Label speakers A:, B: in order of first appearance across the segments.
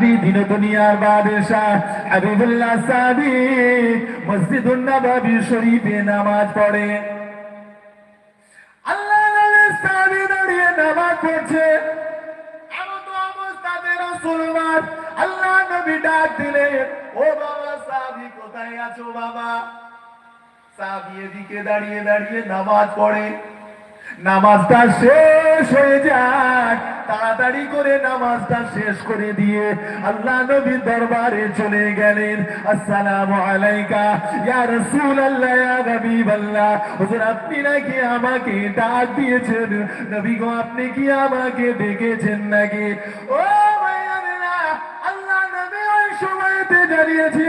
A: দিন দুনিয়ার বাদশাহ হাবিবুল্লাহ সাদি মসজিদুন নববী শরীফে নামাজ পড়ে। আল্লাহ সাদি দাঁড়িয়ে নামাজ পড়ছে। এমন তো অবস্থাতে রাসূলুল্লাহ আল্লাহ নবী ডাক দিলেন, ও বাবা সাদি কোথায় আছো বাবা? সাদি এদিকে দাঁড়িয়ে দাঁড়িয়ে নামাজ পড়ে। নামাজটা শেষ হয়ে যায় তাড়াতাড়ি করে নামাজটা শেষ করে দিয়ে আল্লাহ নবীর দরবারে চলে গেলেন। আসসালামু আলাইকা, ইয়া রাসূলুল্লাহ, ইয়া হাবিবাল্লাহ। হুজুর, আপনি নাকি আমাকে ডাক দিয়েছেন? নবী গো, আপনি কি আমাকে ডেকেছেন নাকি? ও ভাইয়ারা আল্লাহ নবী ওই সময়তে দাঁড়িয়েছিলেন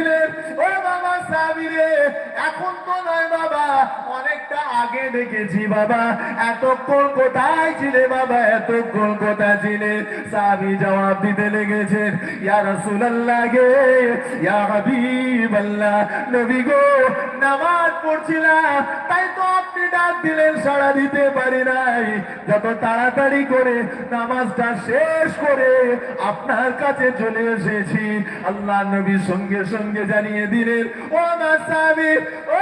A: আগে দেখেছি বাবা। এতক্ষণ কোথায় ছিলে বাবা? এতক্ষণ কোথায় ছিলে? সাবি জবাব দিতে রাসূলুল্লাহ গে নবী গো, নামাজ তাই তো আপনি ডাক দিলেন, সাড়া দিতে পারি নাই। যত তাড়াতাড়ি করে নামাজটা শেষ করে আপনার কাছে চলে এসেছি, আল্লাহ নবী সঙ্গে সঙ্গে জানিয়ে দিলেন, ও মা সাবি ও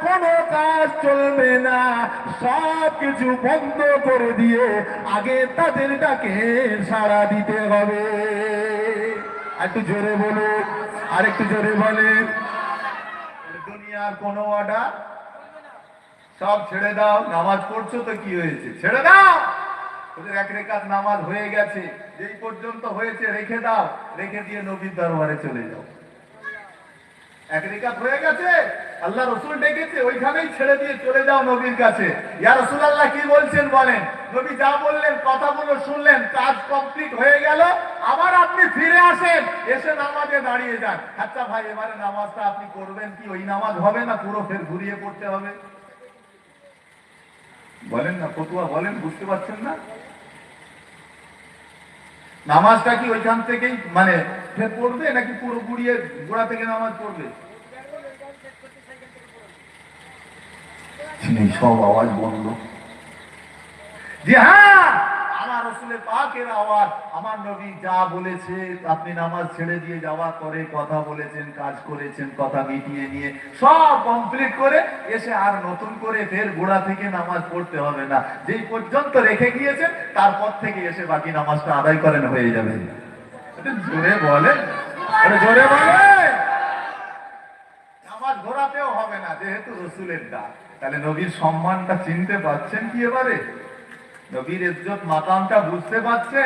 A: কোনো কাজ চলবে না। সব কিছু বন্ধ করে দিয়ে আগে তাদের ডাকে সাড়া দিতে হবে। একটু জোরে বলুন আর একটু জোরে বলেন। দুনিয়ার কোনো অর্ডার? সব ছেড়ে দাও, নামাজ পড়ছো তো কি হয়েছে? ছেড়ে দাও! ওদের এক রেখাত নামাজ হয়ে গেছে। যেই পর্যন্ত হয়েছে, রেখে দাও। রেখে দিয়ে নবীর দরবারে চলে যাও। এক রেখাত হয়ে গেছে, আল্লাহ রসুল ডেকেছে, ওইখানেই ছেড়ে দিয়ে চলে যাও নবীর কাছে। ইয়া রসুল আল্লাহ কি বলছেন বলেন? নবী যা বললেন, কথাগুলো শুনলেন, কাজ কমপ্লিট হয়ে গেল, আবার আপনি ফিরে আসেন, এসে নামাজে দাঁড়িয়ে যান। আচ্ছা ভাই, এবারে নামাজটা আপনি করবেন কি? ওই নামাজ হবে না? পুরো ফের ঘুরিয়ে পড়তে হবে। বলেন না, ফতুয়া বলেন, বুঝতে পারছেন না? নামাজটা কি ওইখান থেকেই মানে ফের পড়বে নাকি পুরো গুড়িয়ে গোড়া থেকে নামাজ পড়বে? সব আওয়াজ বন্ধ। যে হ্যাঁ রসুলের পাকের আওয়াজ। আমার নবী যা বলেছে আপনি নামাজ ছেড়ে দিয়ে যাওয়া করে কথা বলেছেন, কাজ করেছেন, কথা মিটিয়ে নিয়ে সব কমপ্লিট করে এসে আর নতুন করে ফের গোড়া থেকে নামাজ পড়তে হবে না। যেই পর্যন্ত রেখে গিয়েছেন, তারপর থেকে এসে বাকি নামাজটা আদায় করেন, হয়ে যাবে। জোরে বলে জোরে বলে নামাজ ঘোরাতেও হবে না, যেহেতু রসুলের ডাক। তাহলে নবীর সম্মানটা চিনতে পারছেন কি এবারে? নবীর ইজ্জত মাতামটা বুঝতে পারছেন